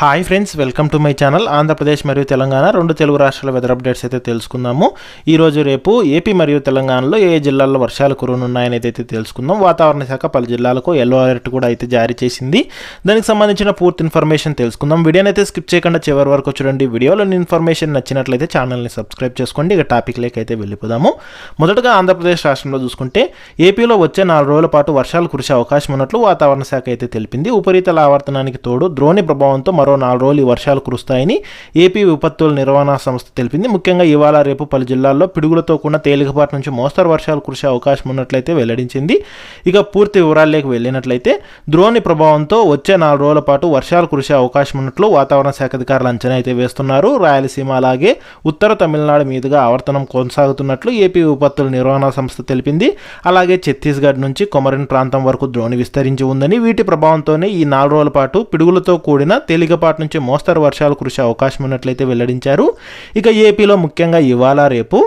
Hi friends welcome to my channel Andhra Pradesh మరియు తెలంగాణ. రెండు తెలుగు రాష్ట్రాల వెదర్ అప్డేట్స్ అయితే తెలుసుకుందాము. ఈరోజు రేపు ఏపీ మరియు తెలంగాణలో ఏ ఏ జిల్లాల్లో వర్షాలు కురనున్నాయని అయితే తెలుసుకుందాం. వాతావరణ శాఖ పలు జిల్లాలకు ఎల్లో అలర్ట్ కూడా అయితే జారీ చేసింది. దానికి సంబంధించిన పూర్తి ఇన్ఫర్మేషన్ తెలుసుకుందాం. వీడియోని అయితే స్కిప్ చేయకుండా చివరి వరకు చూడండి. వీడియోలోని ఇన్ఫర్మేషన్ నచ్చినట్లయితే ఛానల్ని సబ్స్క్రైబ్ చేసుకోండి. ఇక టాపిక్ లేక అయితే వెళ్ళిపోదాము. మొదటగా ఆంధ్రప్రదేశ్ రాష్ట్రంలో చూసుకుంటే ఏపీలో వచ్చే నాలుగు రోజుల పాటు వర్షాలు కురిసే అవకాశం ఉన్నట్లు వాతావరణ శాఖ అయితే తెలిపింది. ఉపరితల ఆవర్తనానికి తోడు ద్రోణి ప్రభావంతో మరో నాలుగు రోజులు ఈ వర్షాలు కురుస్తాయని ఏపీ విపత్తుల నిర్వహణ సంస్థ తెలిపింది. ముఖ్యంగా ఇవాళ రేపు పలు జిల్లాల్లో పిడుగులతో కూడిన తేలికపాటి నుంచి మోస్తరు వర్షాలు కురిసే అవకాశం ఉన్నట్లయితే వెల్లడించింది. ఇక పూర్తి వివరాల్లోకి వెళ్ళినట్లయితే ద్రోణి ప్రభావంతో వచ్చే నాలుగు రోజుల పాటు వర్షాలు కురిసే అవకాశం ఉన్నట్లు వాతావరణ శాఖ అధికారులు అంచనా అయితే వేస్తున్నారు. రాయలసీమ అలాగే ఉత్తర తమిళనాడు మీదుగా ఆవర్తనం కొనసాగుతున్నట్లు ఏపీ విపత్తుల నిర్వహణ సంస్థ తెలిపింది. అలాగే ఛత్తీస్గఢ్ నుంచి కొమరిన్ ప్రాంతం వరకు ద్రోణి విస్తరించి ఉందని వీటి ప్రభావంతోనే ఈ నాలుగు రోజుల పాటు పిడుగులతో కూడిన తేలిక తేలికపాటి నుంచి మోస్తరు వర్షాలు కురిసే అవకాశం ఉన్నట్లయితే వెల్లడించారు. ఇక ఏపీలో ముఖ్యంగా ఇవాళ రేపు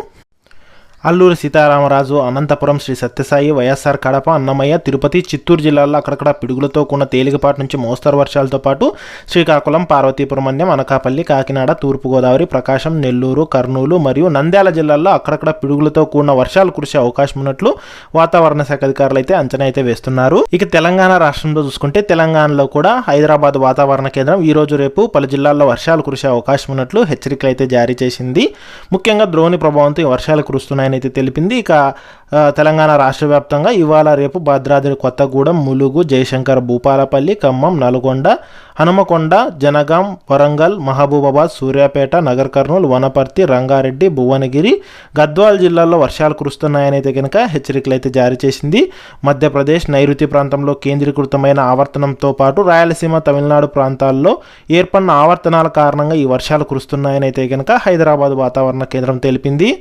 అల్లూరి సీతారామరాజు అనంతపురం శ్రీ సత్యసాయి వైఎస్ఆర్ కడప అన్నమయ్య తిరుపతి చిత్తూరు జిల్లాల్లో అక్కడక్కడ పిడుగులతో కూడిన తేలికపాటి నుంచి మోస్తరు వర్షాలతో పాటు శ్రీకాకుళం పార్వతీపురం మన్యం అనకాపల్లి కాకినాడ తూర్పుగోదావరి ప్రకాశం నెల్లూరు కర్నూలు మరియు నంద్యాల జిల్లాల్లో అక్కడక్కడ పిడుగులతో కూడిన వర్షాలు కురిసే అవకాశం ఉన్నట్లు వాతావరణ శాఖ అధికారులు అయితే అంచనా అయితే వేస్తున్నారు. ఇక తెలంగాణ రాష్ట్రంలో చూసుకుంటే తెలంగాణలో కూడా హైదరాబాద్ వాతావరణ కేంద్రం ఈ రోజు రేపు పలు జిల్లాల్లో వర్షాలు కురిసే అవకాశం ఉన్నట్లు హెచ్చరికలు అయితే జారీ చేసింది. ముఖ్యంగా ద్రోణి ప్రభావంతో ఈ వర్షాలు కురుస్తున్నాయని అయితే తెలిపింది. ఇక తెలంగాణ రాష్ట్ర వ్యాప్తంగా ఇవాళ రేపు భద్రాద్రి కొత్తగూడెం ములుగు జయశంకర్ భూపాలపల్లి ఖమ్మం నల్గొండ హనుమకొండ జనగాం వరంగల్ మహబూబాబాద్ సూర్యాపేట నగర్ కర్నూలు వనపర్తి రంగారెడ్డి భువనగిరి గద్వాల్ జిల్లాల్లో వర్షాలు కురుస్తున్నాయనైతే కనుక హెచ్చరికలు అయితే జారీ చేసింది. మధ్యప్రదేశ్ నైరుతి ప్రాంతంలో కేంద్రీకృతమైన ఆవర్తనంతో పాటు రాయలసీమ తమిళనాడు ప్రాంతాల్లో ఏర్పడిన ఆవర్తనాల కారణంగా ఈ వర్షాలు కురుస్తున్నాయనైతే కనుక హైదరాబాద్ వాతావరణ కేంద్రం తెలిపింది.